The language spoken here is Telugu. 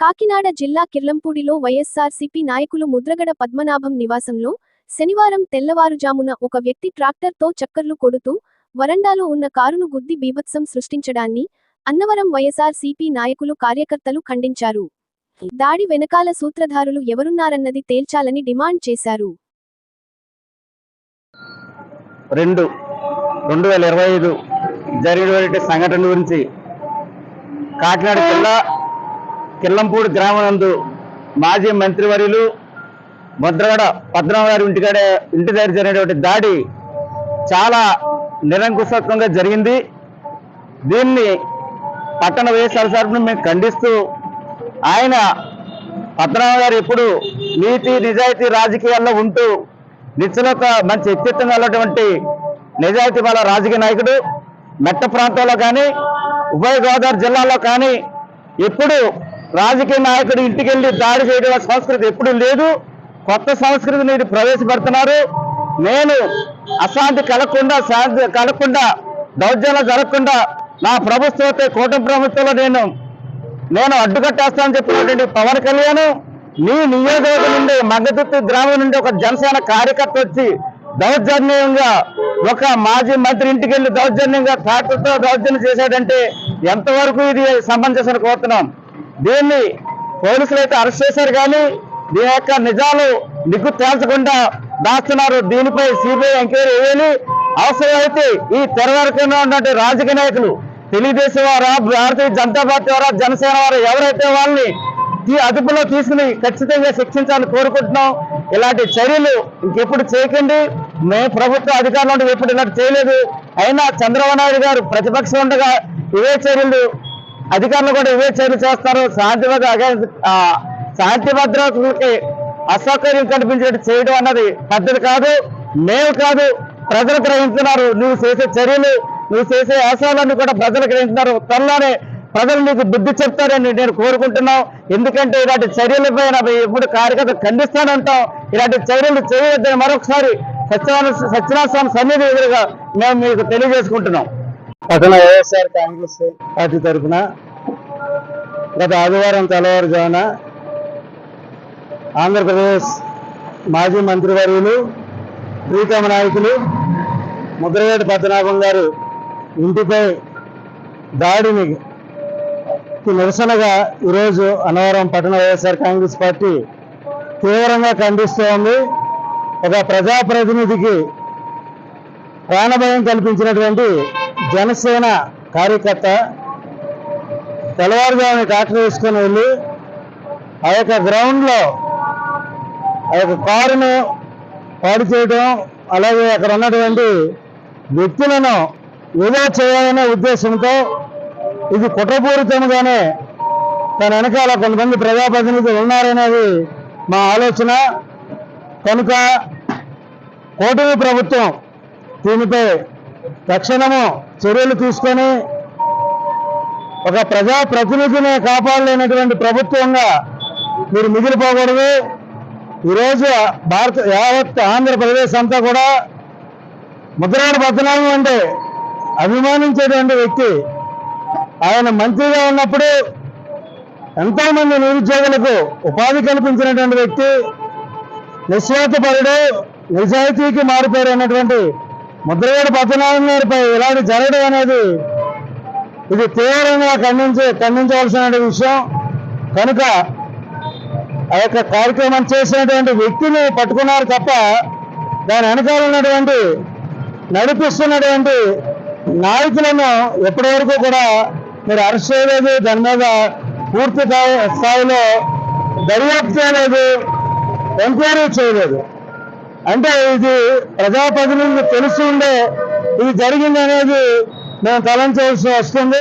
కాకినాడ జిల్లా కిర్లంపూడిలో వైఎస్సార్సీపీ నాయకులు ముద్రగడ పద్మనాభం నివాసంలో శనివారం తెల్లవారుజామున ఒక వ్యక్తి ట్రాక్టర్తో చక్కర్లు కొడుతూ వరండాలో ఉన్న కారును గుద్ది బీభత్సం సృష్టించడాన్ని అన్నవరం వైఎస్సార్సీపీ నాయకులు కార్యకర్తలు ఖండించారు. దాడి వెనకాల సూత్రధారులు ఎవరున్నారన్నది తేల్చాలని డిమాండ్ చేశారు. రెండు రెండు వేల ఇరవై ఐదు జరిగినటువంటి సంఘటన గురించి కాకినాడ జిల్లా కిల్లంపూడి గ్రామనందు మాజీ మంత్రివర్యులు ముద్రగడ పద్మనాభ గారి ఇంటికాడ ఇంటి దగ్గర జరిగినటువంటి దాడి చాలా నిరంకుశత్వంగా జరిగింది. దీన్ని పట్టణ వైఎస్ఆర్ సార్ని మేము ఖండిస్తూ ఆయన పద్మనాభ గారు ఎప్పుడు నీతి నిజాయితీ రాజకీయాల్లో ఉంటూ నిత్యలోక మంచి వ్యక్తిత్వం ఉన్నటువంటి నిజాయితీ వాళ్ళ రాజకీయ నాయకుడు మెట్ట ప్రాంతంలో కానీ ఉభయ గోదావరి జిల్లాలో కానీ ఎప్పుడు రాజకీయ నాయకుడు ఇంటికి వెళ్ళి దాడి చేయడం సంస్కృతి ఎప్పుడూ లేదు. కొత్త సంస్కృతిని ఇది ప్రవేశపెడుతున్నారు. నేను అశాంతి కలగకుండా శాంతి కలగకుండా దౌర్జన్యం జరగకుండా నా ప్రభుత్వంతో కూటమి ప్రభుత్వంలో నేను నేను అడ్డుకట్టేస్తానని చెప్పినటువంటి పవన్ కళ్యాణ్ నీ నియోజకవర్గం నుండి మగ్గదుత్తి గ్రామం నుండి ఒక జనసేన కార్యకర్త వచ్చి దౌర్జన్యంగా ఒక మాజీ మంత్రి ఇంటికి వెళ్ళి దౌర్జన్యంగా ట్రాక్టర్తో దౌర్జన్యం చేశాడంటే ఎంతవరకు ఇది సమంజసం కోరుతున్నాం? దీన్ని పోలీసులు అయితే అరెస్ట్ చేశారు కానీ దీని యొక్క నిజాలు నిగ్గు తేల్చకుండా దాస్తున్నారు. దీనిపై సిబిఐ ఎంక్వైరీ వేయాలి అవసరమైతే ఈ తెరవరకంగా ఉన్నటువంటి రాజకీయ నాయకులు తెలుగుదేశం వారా భారతీయ జనతా పార్టీ వారా జనసేన వారు ఎవరైతే వాళ్ళని ఈ అదుపులో తీసుకుని ఖచ్చితంగా శిక్షించాలని కోరుకుంటున్నాం. ఇలాంటి చర్యలు ఇంకెప్పుడు చేయకండి. మేము ప్రభుత్వ అధికారులు ఎప్పుడు ఇలాంటి చేయలేదు. అయినా చంద్రబాబు నాయుడు గారు ప్రతిపక్షం ఉండగా ఇవే చర్యలు అధికారులు కూడా ఇవే చర్యలు చేస్తారు. శాంతి శాంతి భద్రతలకి అసౌకర్యం కనిపించేట్టు చేయడం అన్నది పద్ధతి కాదు మేము కాదు. ప్రజలు గ్రహించున్నారు నువ్వు చేసే చర్యలు నువ్వు చేసే ఆశాలన్నీ కూడా ప్రజలు గ్రహిస్తున్నారు త్వరలోనే ప్రజలు నీకు బుద్ధి చెప్తారని నేను కోరుకుంటున్నాం. ఎందుకంటే ఇలాంటి చర్యలపై ఎప్పుడు కార్యకర్త ఖండిస్తానంటాం ఇలాంటి చర్యలు చేయవద్దని మరొకసారి సత్యనారాయణ సత్యనారాయణ స్వామి సన్నిధి ఎదురుగా మేము మీకు తెలియజేసుకుంటున్నాం. అతను వైఎస్ఆర్ కాంగ్రెస్ పార్టీ తరఫున గత ఆదివారం తెల్లవారుజామున ఆంధ్రప్రదేశ్ మాజీ మంత్రివర్యులు ప్రీతమ నాయకులు ముద్రగడ్డ పద్మనాభం గారు ఇంటిపై దాడిని కి నిరసనగా ఈరోజు అనవరం పట్టణ వైఎస్ఆర్ కాంగ్రెస్ పార్టీ తీవ్రంగా ఖండిస్తోంది ఒక ప్రజాప్రతినిధికి ప్రాణభయం కల్పించినటువంటి జనసేన కార్యకర్త తెల్లవారుజామున ట్రాక్టర్ వేసుకొని వెళ్ళి ఆ యొక్క గ్రౌండ్లో ఆ యొక్క కారును పాడు చేయడం అలాగే అక్కడ ఉన్నటువంటి వ్యక్తులను ఏదో చేయాలనే ఉద్దేశంతో ఇది కుట్రపూరితంగానే తన వెనకాల కొంతమంది ప్రజాప్రతినిధులు ఉన్నారనేది మా ఆలోచన. కనుక కూటమి ప్రభుత్వం దీనిపై తక్షణము చర్యలు తీసుకొని ఒక ప్రజాప్రతినిధిని కాపాడలేనటువంటి ప్రభుత్వంగా మీరు మిగిలిపోకూడదు. ఈరోజు భారత యావత్ ఆంధ్రప్రదేశ్ అంతా కూడా ముద్రాడు పద్మనాభం అంటే అభిమానించేటువంటి వ్యక్తి. ఆయన మంత్రిగా ఉన్నప్పుడు ఎంతో మంది నిరుద్యోగులకు ఉపాధి కల్పించినటువంటి వ్యక్తి. నిస్వార్థపరుడు నిజాయితీకి మారిపోయారు అన్నటువంటి ముద్రగడ పద్మనాభం గారిపై ఇలాంటి జరగడం అనేది ఇది తీవ్రంగా ఖండించే ఖండించవలసిన విషయం. కనుక ఆ యొక్క కార్యక్రమం చేసినటువంటి వ్యక్తిని పట్టుకున్నారు తప్ప దాని వెనకాల ఉన్నటువంటి నడిపిస్తున్నటువంటి నాయకులను ఎప్పటి వరకు కూడా మీరు అరెస్ట్ చేయలేదు. దాని మీద పూర్తి స్థాయి- స్థాయిలో దర్యాప్తు చేయలేదు ఎంక్వైరీ చేయలేదు. అంటే ఇది ప్రజాప్రతినిధులు తెలిసి ఉండే ఇది జరిగింది అనేది మేము తలంచవలసి వస్తుంది